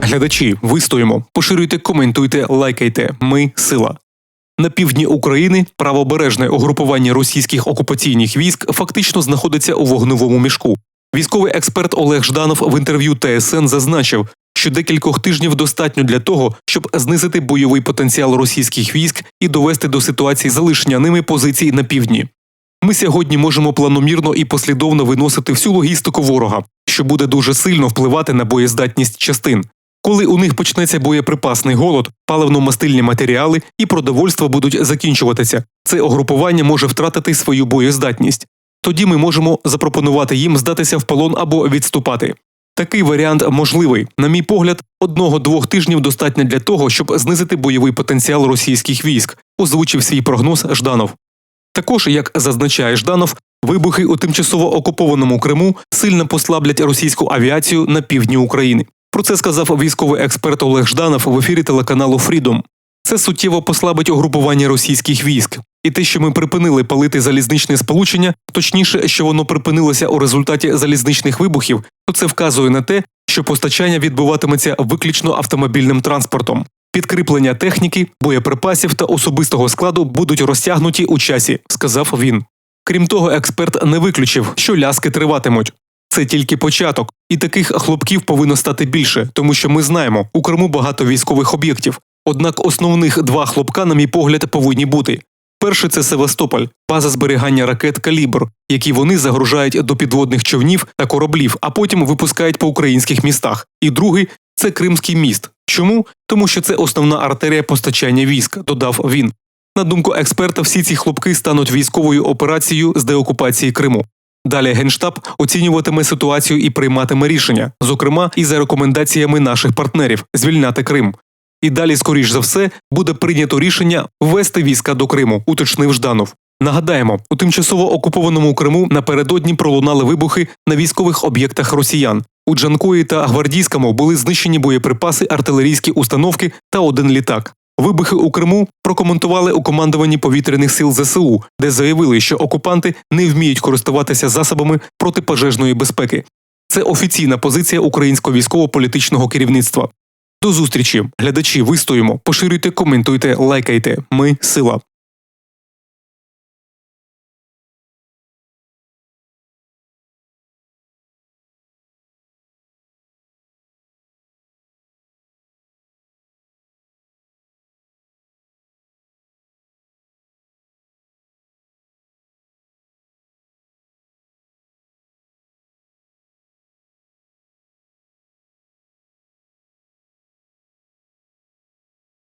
Глядачі, вистоїмо, поширюйте, коментуйте, лайкайте. Ми сила. На півдні України правобережне угрупування російських окупаційних військ фактично знаходиться у вогневому мішку. Військовий експерт Олег Жданов в інтерв'ю ТСН зазначив, що декількох тижнів достатньо для того, щоб знизити бойовий потенціал російських військ і довести до ситуації залишення ними позицій на півдні. Ми сьогодні можемо планомірно і послідовно виносити всю логістику ворога, що буде дуже сильно впливати на боєздатність частин. Коли у них почнеться боєприпасний голод, паливно-мастильні матеріали і продовольство будуть закінчуватися, це угрупування може втратити свою боєздатність. Тоді ми можемо запропонувати їм здатися в полон або відступати. Такий варіант можливий. На мій погляд, одного-двох тижнів достатньо для того, щоб знизити бойовий потенціал російських військ, озвучив свій прогноз Жданов. Також, як зазначає Жданов, вибухи у тимчасово окупованому Криму сильно послаблять російську авіацію на півдні України. Про це сказав військовий експерт Олег Жданов в ефірі телеканалу Фрідом. Це суттєво послабить угрупування російських військ. І те, що ми припинили палити залізничне сполучення, точніше, що воно припинилося у результаті залізничних вибухів, то це вказує на те, що постачання відбуватиметься виключно автомобільним транспортом. Підкріплення техніки, боєприпасів та особистого складу будуть розтягнуті у часі, сказав він. Крім того, експерт не виключив, що ляски триватимуть. Це тільки початок, і таких хлопків повинно стати більше, тому що ми знаємо, у Криму багато військових об'єктів. Однак основних два хлопка, на мій погляд, повинні бути. Перший це Севастополь, база зберігання ракет Калібр, які вони загружають до підводних човнів та кораблів, а потім випускають по українських містах. І другий це Кримський міст. Чому? Тому що це основна артерія постачання військ, додав він. На думку експерта, всі ці хлопки стануть військовою операцією з деокупації Криму. Далі генштаб оцінюватиме ситуацію і прийматиме рішення, зокрема і за рекомендаціями наших партнерів звільняти Крим. І далі, скоріш за все, буде прийнято рішення ввести війська до Криму, уточнив Жданов. Нагадаємо, у тимчасово окупованому Криму напередодні пролунали вибухи на військових об'єктах росіян. У Джанкої та Гвардійському були знищені боєприпаси, артилерійські установки та один літак. Вибухи у Криму прокоментували у командуванні повітряних сил ЗСУ, де заявили, що окупанти не вміють користуватися засобами протипожежної безпеки. Це офіційна позиція українського військово-політичного керівництва. До зустрічі, глядачі, вистоїмо, поширюйте, коментуйте, лайкайте. Ми сила.